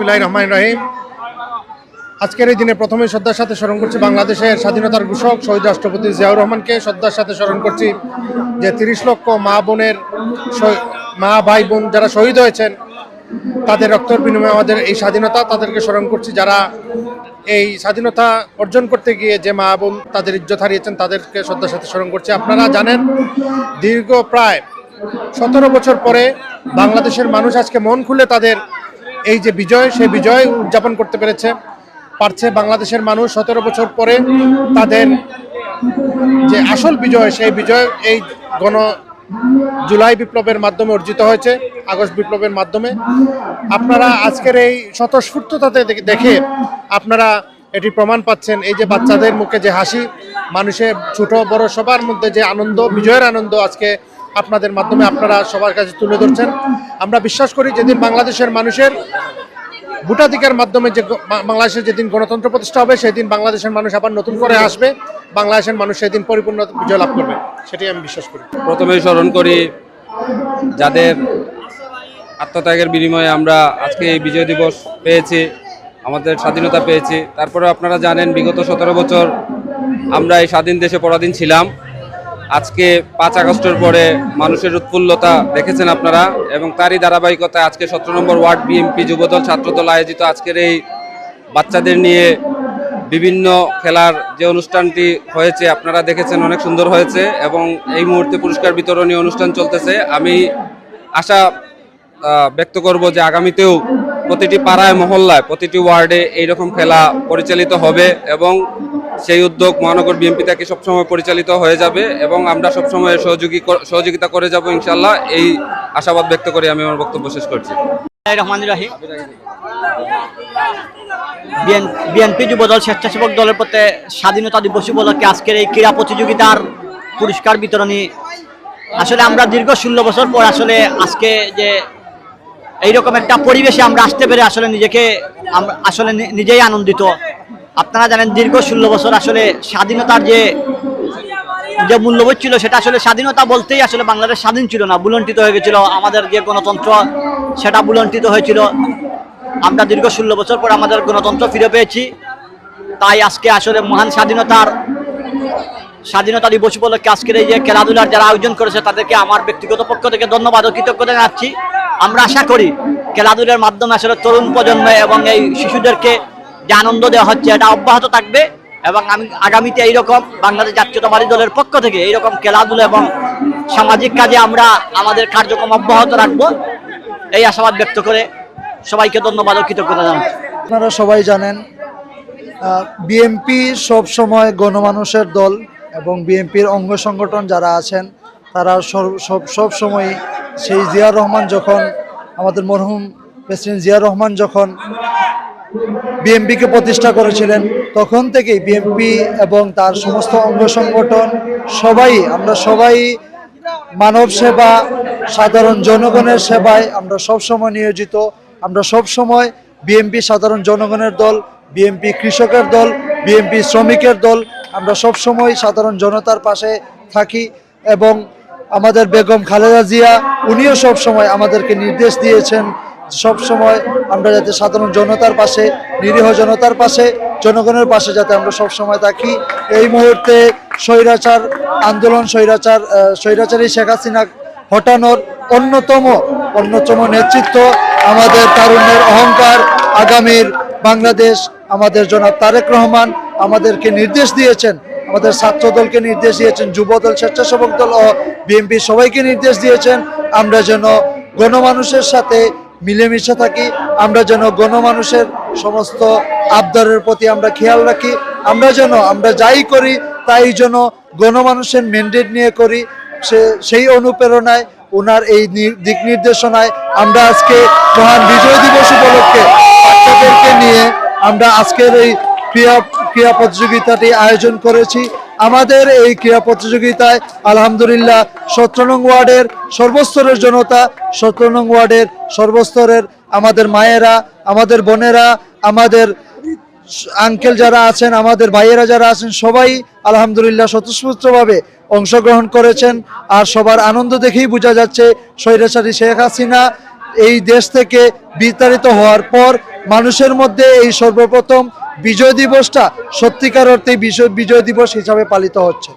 বিসমিল্লাহ রহমান রহিম। আজকের এই দিনে প্রথমে শ্রদ্ধার সাথে স্মরণ করছি বাংলাদেশের স্বাধীনতার ঘোষক শহীদ রাষ্ট্রপতি জিয়াউর রহমানকে। শ্রদ্ধার সাথে স্মরণ করছি যে তিরিশ লক্ষ মা বোনের মা, ভাই, বোন যারা শহীদ হয়েছেন, তাদের রক্তর বিনিময়ে আমাদের এই স্বাধীনতা, তাদেরকে স্মরণ করছি যারা এই স্বাধীনতা অর্জন করতে গিয়ে যে মা বোন তাদের ইজ্জত হারিয়েছেন, তাদেরকে শ্রদ্ধার সাথে স্মরণ করছি। আপনারা জানেন, দীর্ঘ প্রায় সতেরো বছর পরে বাংলাদেশের মানুষ আজকে মন খুলে তাদের এই যে বিজয়, সেই বিজয় উদযাপন করতে পেরেছে, পারছে বাংলাদেশের মানুষ। সতেরো বছর পরে তাদের যে আসল বিজয়, সেই বিজয় এই গণ জুলাই বিপ্লবের মাধ্যমে অর্জিত হয়েছে, আগস্ট বিপ্লবের মাধ্যমে। আপনারা আজকের এই স্বতঃস্ফূর্ততাতে দেখে- আপনারা এটি প্রমাণ পাচ্ছেন। এই যে বাচ্চাদের মুখে যে হাসি, মানুষের ছোট বড় সবার মধ্যে যে আনন্দ, বিজয়ের আনন্দ আজকে আপনাদের মাধ্যমে আপনারা সবার কাছে তুলে ধরছেন। আমরা বিশ্বাস করি যেদিন বাংলাদেশের মানুষের ভোটাধিকার মাধ্যমে যে বাংলাদেশের যেদিন গণতন্ত্র প্রতিষ্ঠা হবে, সেদিন বাংলাদেশের মানুষ আবার নতুন করে আসবে। বাংলাদেশের মানুষ সেদিন পরিপূর্ণ বিজয় লাভ করবে। সেটাই আমি বিশ্বাস করি। প্রথমেই স্মরণ করি, যাদের আত্মত্যাগের বিনিময়ে আমরা আজকে এই বিজয় দিবস পেয়েছি, আমাদের স্বাধীনতা পেয়েছি। তারপরে আপনারা জানেন, বিগত সতেরো বছর আমরা এই স্বাধীন দেশে পরাধীন ছিলাম। আজকে পাঁচ আগস্টের পরে মানুষের উৎফুল্লতা দেখেছেন আপনারা এবং তারই ধারাবাহিকতায় আজকে সতেরো নম্বর ওয়ার্ড বিএমপি যুবদল ছাত্রদল আয়োজিত আজকের এই বাচ্চাদের নিয়ে বিভিন্ন খেলার যে অনুষ্ঠানটি হয়েছে, আপনারা দেখেছেন অনেক সুন্দর হয়েছে এবং এই মুহূর্তে পুরস্কার বিতরণী অনুষ্ঠান চলতেছে। আমি আশা ব্যক্ত করব যে আগামীতেও প্রতিটি পাড়ায়, মহল্লায় প্রতিটি ওয়ার্ডে এইরকম খেলা পরিচালিত হবে এবং সেই উদ্যোগ মহানগর বিএনপি থেকে সবসময় পরিচালিত হয়ে যাবে এবং আমরা সবসময় সহযোগী সহযোগিতা করে যাব ইনশাল্লাহ এই আশাবাদ ব্যক্ত করে আমি আমার বক্তব্য শেষ করছি। বিএনপি যুবদল স্বেচ্ছাসেবক দলের প্রতি স্বাধীনতা দিবস উপলক্ষে আজকের এই ক্রীড়া প্রতিযোগিতার পুরস্কার বিতরণী। আসলে আমরা দীর্ঘ ষোলো বছর পর আসলে আজকে যে এইরকম একটা পরিবেশে আমরা আসতে পেরে আসলে নিজেকে আসলে নিজেই আনন্দিত। আপনারা জানেন দীর্ঘ ষোলো বছর আসলে স্বাধীনতার যে যে মূল্যবোধ ছিল, সেটা আসলে স্বাধীনতা বলতেই আসলে বাংলাদেশ স্বাধীন ছিল না বুলন্টিত হয়ে গেছিল। আমাদের যে গণতন্ত্র, সেটা বুলন্টিত হয়েছিল। আমরা দীর্ঘ ষোলো বছর পর আমাদের গণতন্ত্র ফিরে পেয়েছি। তাই আজকে আসলে মহান স্বাধীনতার স্বাধীনতা দিবস উপলক্ষে আজকের এই যে খেলাধুলার যারা আয়োজন করেছে, তাদেরকে আমার ব্যক্তিগত পক্ষ থেকে ধন্যবাদ ও কৃতজ্ঞতা জানাচ্ছি। আমরা আশা করি খেলাধুলার মাধ্যমে আসলে তরুণ প্রজন্মে এবং এই শিশুদেরকে যে আনন্দ দেওয়া হচ্ছে, এটা অব্যাহত থাকবে। এবং আমি আগামীতে এইরকম বাংলাদেশ জাতীয়তাবাদী দলের পক্ষ থেকে এইরকম খেলাধুলা এবং সামাজিক কাজে আমরা আমাদের কার্যক্রম অব্যাহত রাখব। এই আশাবাদ ব্যক্ত করে সবাইকে ধন্যবাদ ও কৃতজ্ঞতা জানাচ্ছি। আপনারা সবাই জানেন বিএমপি সব সময় গণমানুষের দল এবং বিএমপির অঙ্গ সংগঠন যারা আছেন, তারা সব সব সময় সেই জিয়ার রহমান যখন, আমাদের মরহুম প্রেসিডেন্ট জিয়া রহমান যখন বিএমপিকে প্রতিষ্ঠা করেছিলেন, তখন থেকেই বিএমপি এবং তার সমস্ত অঙ্গ সংগঠন, সবাই, আমরা সবাই মানব সেবা, সাধারণ জনগণের সেবায় আমরা সব সময় নিয়োজিত। আমরা সব সময় বিএমপি সাধারণ জনগণের দল বিএমপি কৃষকের দল বিএমপি শ্রমিকের দল, আমরা সব সময় সাধারণ জনতার পাশে থাকি এবং আমাদের বেগম খালেদা জিয়া, উনিও সব সময় আমাদেরকে নির্দেশ দিয়েছেন সব সময় আমরা যাতে সাধারণ জনতার পাশে, নিরীহ জনতার পাশে, জনগণের পাশে যাতে আমরা সব সময় থাকি। এই মুহূর্তে স্বৈরাচার আন্দোলন, স্বৈরাচার স্বৈরাচারী শেখ হাসিনা হটানোর অন্যতম অন্যতম নেতৃত্ব আমাদের তারুণ্যের অহংকার আগামীর বাংলাদেশ। আমাদের জনাব তারেক রহমান আমাদেরকে নির্দেশ দিয়েছেন, আমাদের ছাত্র দলকে নির্দেশ দিয়েছেন, যুব দল, স্বেচ্ছাসেবক দল ও বিএনপি সবাইকে নির্দেশ দিয়েছেন, আমরা যেন গণমানুষের সাথে মিলেমিশে থাকি। আমরা যেন গণমানুষের সমস্ত আবদারের প্রতি আমরা খেয়াল রাখি। আমরা যেন, আমরা যাই করি, তাই যেন গণমানুষের ম্যান্ডেট নিয়ে করি। সে, সেই অনুপ্রেরণায়, ওনার এই দিক নির্দেশনায় আমরা আজকে মহান বিজয় দিবস উপলক্ষে বাচ্চাদেরকে নিয়ে আমরা আজকের এই ক্রীড়া ক্রীড়া প্রতিযোগিতাটি আয়োজন করেছি। আমাদের এই ক্রীড়া প্রতিযোগিতায় আলহামদুলিল্লাহ সতেরো নং ওয়ার্ডের সর্বস্তরের জনতা, সতেরো নং ওয়ার্ডের সর্বস্তরের আমাদের মায়েরা, আমাদের বোনেরা, আমাদের আঙ্কেল যারা আছেন, আমাদের ভাইয়েরা যারা আছেন, সবাই আলহামদুলিল্লাহ স্বতঃস্ফূর্তভাবে অংশগ্রহণ করেছেন। আর সবার আনন্দ দেখেই বোঝা যাচ্ছে স্বৈরাচারী শেখ হাসিনা এই দেশ থেকে বিতাড়িত হওয়ার পর মানুষের মধ্যে এই সর্বপ্রথম বিজয় দিবসটা সত্যিকার অর্থে বিজয় বিজয় দিবস হিসাবে পালিত হচ্ছে।